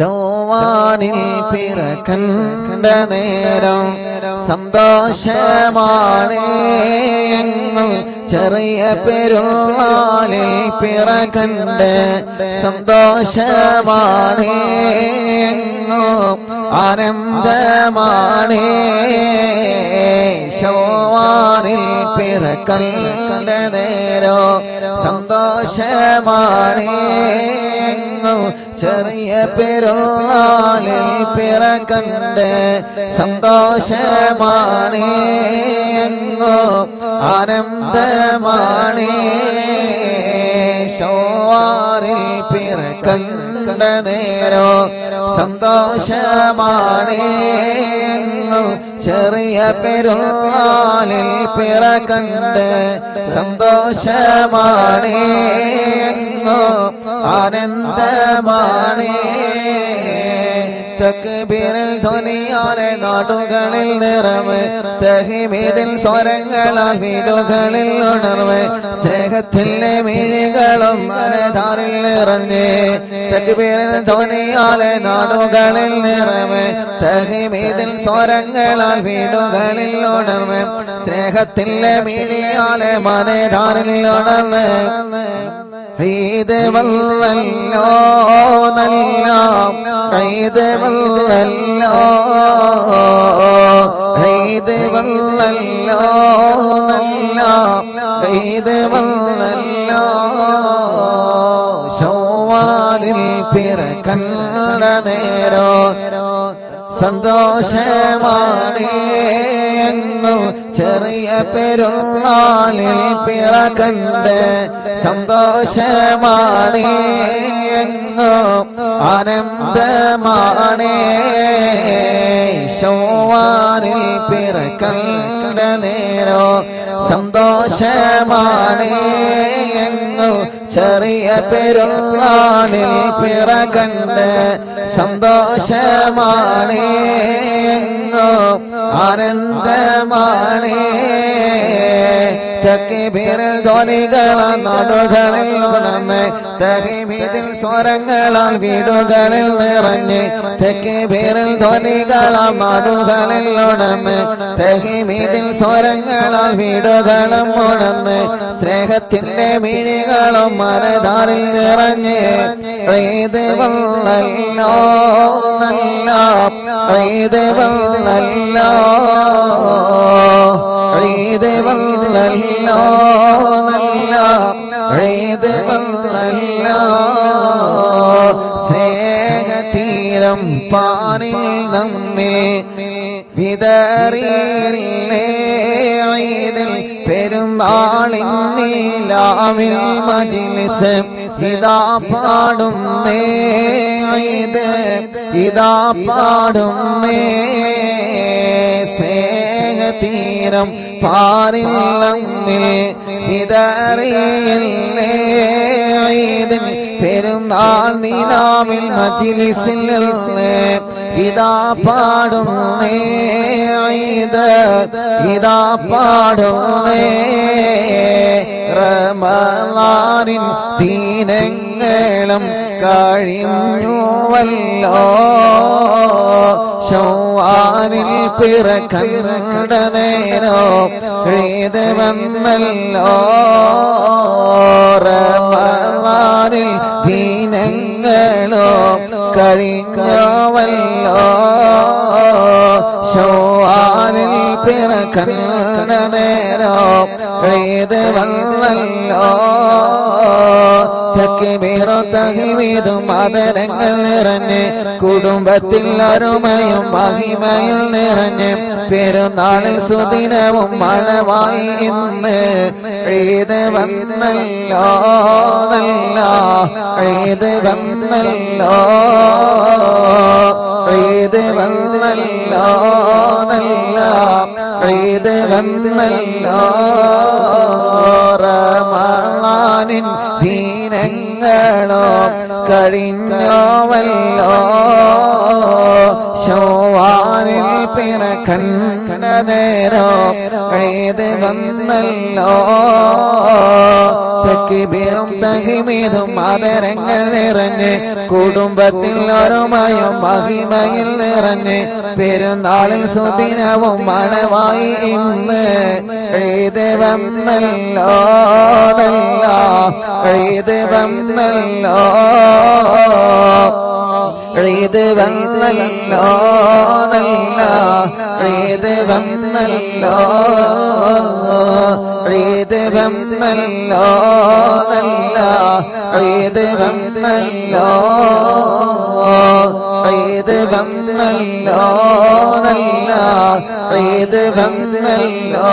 ചൊവ്വാനിൽ പിറക്കണ്ട നേരം സന്തോഷമാണ്. ചെറിയ പെരുന്നാളിൽ പിറക്കണ്ട സന്തോഷമാണ്. ആനന്ദമാണ്. ശോവാനിൽ പിറക്കണ്ട നേരോ സന്തോഷമാണ്. ചെറിയ പെരുന്നാളിൽ പിറക്കണ്ട്. സന്തോഷമാണ് എങ്ങും ആനന്ദമാണ്. പിറ കണ്ട നേരോ സന്തോഷമാണ് ചെറിയ പെരുന്നാളിൽ പിറ സന്തോഷമാണ് സന്തോഷമാണേ ആനന്ദമാണ്. തക്ബീറിൽ ധ്വനിയാലെ നാടുകളിൽ നിറവ് തഹിമീതിൽ സ്വരങ്ങളാൽ വീടുകളിൽ ഉണർവ് സ്നേഹത്തിലെ മിഴികളും മനധാറിൽ നിറഞ്ഞ് തക്ബീറിൽ ധ്വനിയാലെ നാടുകളിൽ നിറവ് തഹിമീതിൽ സ്വരങ്ങളാൽ വീടുകളിൽ ഉണർവ് സ്നേഹത്തിലെ മിഴിയാലെ മനധാറിൽ ഉണർന്ന്. ഈദ് വല്ലല്ലോ നല്ല. ഈദ് വല്ലല്ലോ ഈദ് വല്ലല്ലോ നല്ല. ഈദ് വല്ലല്ലോ പിറ കണ്ട നേരോ സന്തോഷമാണ് എന്നു ചെറിയ പെരുന്നാളിൽ പിറക്കണ്ട് സന്തോഷമാണ് എങ്ങോ ആനന്ദമാണ് പിറക്കണ്ട നേരോ സന്തോഷമാണ് ചെറിയ പെരുന്നാളിൽ പിറക്കണ്ട് സന്തോഷമാണ് ആനന്ദമാണ്. തക്കിബീറിൽ ധ്വനികള നാടുകളിൽ ഉണർന്ന് തഹിമീതിൽ സ്വരങ്ങളാൽ വീടുകളിൽ നിറഞ്ഞ് തക്കിബീറിൽ ധ്വനികള നാടുകളിൽ ഉണർന്ന് തഹിമീതിൽ സ്വരങ്ങളാൽ വീടുകളും ഉണർന്ന് സ്നേഹത്തിന്റെ മിഴികളും മരതാറിൽ നിറഞ്ഞ് ഏത് വന്നല്ലോ നല്ല ഏത് വന്നല്ലോ ഈദ് വന്നല്ലോ നല്ല ഈദ് വന്നല്ലോ സ്നേഹതീരം പാറിൽ നമ്മെ വിതറിയില്ലേ? പെരുന്നാളിൻ നീലാവിൽ മജിലിസ് ഇതാ പാടുന്നേ ഈദ് ഇതാ പാടുന്നേ. സ്നേഹതീരം പാരിൽ നമ്മിൽ ഇതറിയില്ലേ? പെരുന്നാൾ നീലാവിൽ മജിലിസിൽ ഇതാ പാടുന്നേ ഇത് പാടുന്നേ റമലാറിൻ ദീനങ്ങളും കഴിഞ്ഞുവല്ലോ. ശൗവാനിൽ പിറക്കണ്ട നേരോ ഏത് വന്നല്ലോ? റമലാനിൽ ദീനങ്ങളോ കഴിഞ്ഞവല്ലോ ശൗവാനിൽ പിറക്കണ്ട നേരോ ഏത് വന്നല്ലോ. തക്കിമീറോ തഹിമീതും മദരങ്ങൾ നിറഞ്ഞ് കുടുംബത്തിൽ അരുമയും മഹിമയിൽ നിറഞ്ഞ് പെരുന്നാളിൽ സുദിനവും മഴവായി ഇന്ന് എഴുത് വന്നല്ലോ. നല്ല എഴുത് വന്നല്ലോ. ഏത് വന്നല്ലോ റമളാനിൻ ദീനങ്ങളോ കഴിഞ്ഞോവല്ലോ ശോവാനിൽ പിറക്കണ്ട നേരോ ഏത് വന്നല്ലോ. തെക്കിബീറും തഹിമീതും ആദരങ്ങൾ നിറഞ്ഞ് കുടുംബത്തിൽ ഓരോമയും മഹിമയിൽ നിറഞ്ഞ് പെരുന്നാളിൽ സുദിനവും മണവായി ഇന്ന് എഴുത് വന്നല്ലോ. എഴുതി വന്നല്ലോ. എഴുതി വന്നല്ലോ നല്ല. പ്രീത് വന്നല്ലോ പ്രീത് വന്നല്ലോ നല്ല. പ്രീത് വന്നല്ലോ പ്രീത് വന്നല്ലോ നല്ല. പ്രീത് വന്നല്ലോ.